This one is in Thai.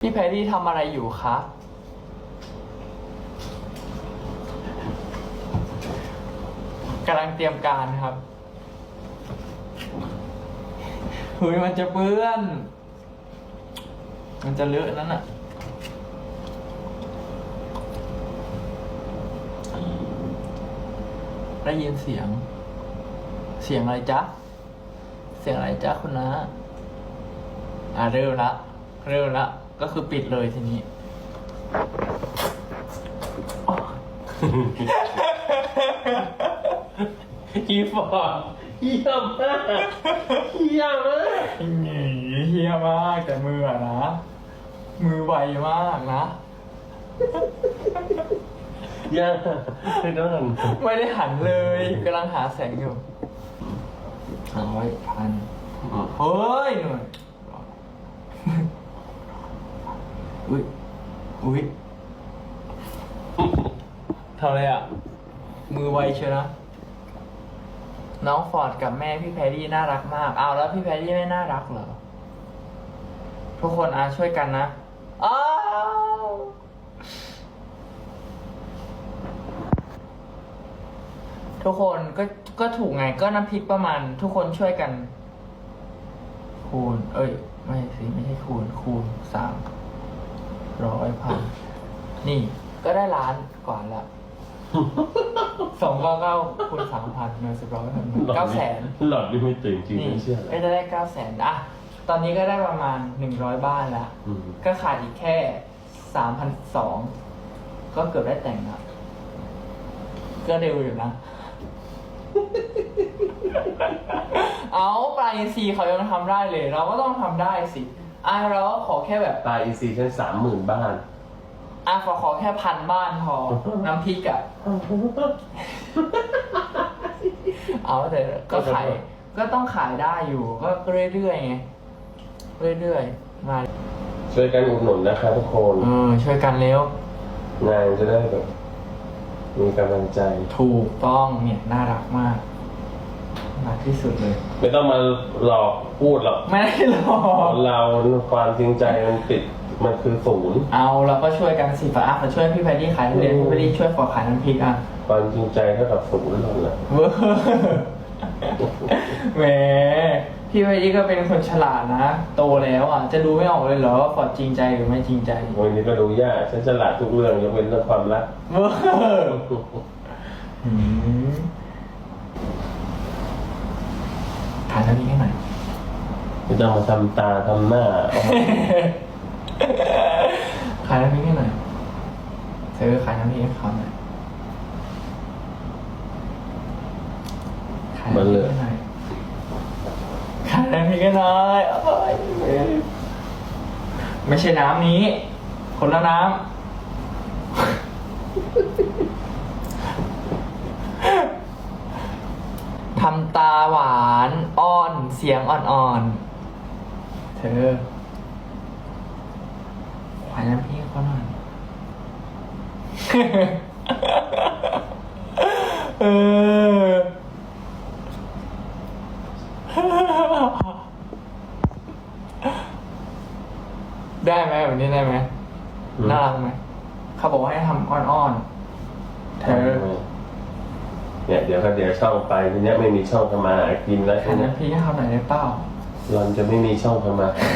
พี่แพรรี่ทำอะไรอยู่คะ กำลังเตรียมการครับหุยมันจะเปื้อน มันจะเลอะนั่นน่ะได้ยินเสียง เสียงอะไรจ๊ะ เสียงอะไรจ๊ะคุณนะ อ่าเริ่มละ เริ่มละ ก็คือปิดเลยทีนี้ อีฟอร์เยี่ยมมากเยี่ยมมากหนีเฮียมากแต่มืออะนะ มือไวมากนะเยี่ยมไม่ต้องหันไม่ได้หันเลยกำลังหาแสงอยู่ร้อยพันเฮ้ยหน่อย อุ้ยอุ้ยทำอะไรอะ มือไวเชียวนะ น้องฟอร์ดกับแม่พี่แพรรี่น่ารักมาก เอาแล้วพี่แพรรี่ไม่น่ารักเหรอ ทุกคนอาช่วยกันนะ อ้าวทุกคนก็ก็ถูกไงก็น้ำพริกประมาณ ทุกคนช่วยกัน คูณ เอ้ย ไม่สิไม่ใช่คูณ คูณสาม ร้อยพันนี่ ก็ได้ล้านกว่าละสองเก้าเก้าคูณสามพันหนึ่งสิบร้อยพันเก้าแสนหลอดนี่ไม่ตื่นจริงนี่ไม่เชื่อก็จะได้เก้าแสนอะตอนนี้ก็ได้ประมาณหนึ่งร้อยบ้านแล้วอืมก็ขาดอีกแค่สามพันสองก็เกือบได้แต่งแล้วก็เร็วอยู่นะ เอาปลายซีเขายังทำได้เลย เราก็ต้องทำได้สิ อะเราก็ขอแค่แบบตายอีซีชั้นสามหมื่นบ้าน อะขอขอแค่พันบ้านพอ น้ำพริกอะเอาแต่ก็ขายก็ต้องขายได้อยู่ ก็เรื่อยๆไงเรื่อยๆมาช่วยกันอุดหนุนนะครับทุกคนเออช่วยกันเร็วงานจะได้แบบ มีกำลังใจ ถูกต้องเนี่ยน่ารักมากน่า รักที่สุดเลย ไม่ต้องมาหลอกพูดหรอกไม่ได้หรอกเราความจริงใจมันติดมันคือศูนย์ เอาเราก็ช่วยกันสิฝาอะมาช่วยพี่แพดดี้ขายทุเรียนพี่แพดดี้ช่วยฝอขายน้ำพริกอะความจริงใจเท่ากับศูนย์นั่นแหละเวอร์แหมพี่แพดดี้ก็เป็นคนฉลาดนะ โตแล้วอะ จะดูไม่ออกเลยเหรอว่าฟอร์ดจริงใจหรือไม่จริงใจวันนี้ก็ดูยากฉันฉลาดทุกเรื่องยกเว้นเรื่องความรัก เวอร์หื มขายน้ำพริกให้หน่อย ไม่ต้องมาทำตาทำหน้าเอามาขายน้ำพริกให้หน่อยเธอขายน้ำพริกให้เขาหน่อยขายน้ำพริกให้หน่อยขายน้ำพริกให้หน่อยโอ้ยไม่ใช่น้ำนี้ คนละน้ำทำตาหวานอ้อน เสียงอ่อนๆ เธอขายน้ำพริกให้เขาหน่อย เออ ได้ไหมแบบนี้ได้ไหมอืมน่ารักไหม เขาบอกว่าให้ทำอ้อนๆ เธอ เนี่ยเดี๋ยวก็เดี๋ยวช่องไปทีเนี้ยไม่มีช่องทำมาหากินแล้วขายน้ำพริกให้เขาหน่อยได้เปล่าเราจะไม่มีช่องทำมาหา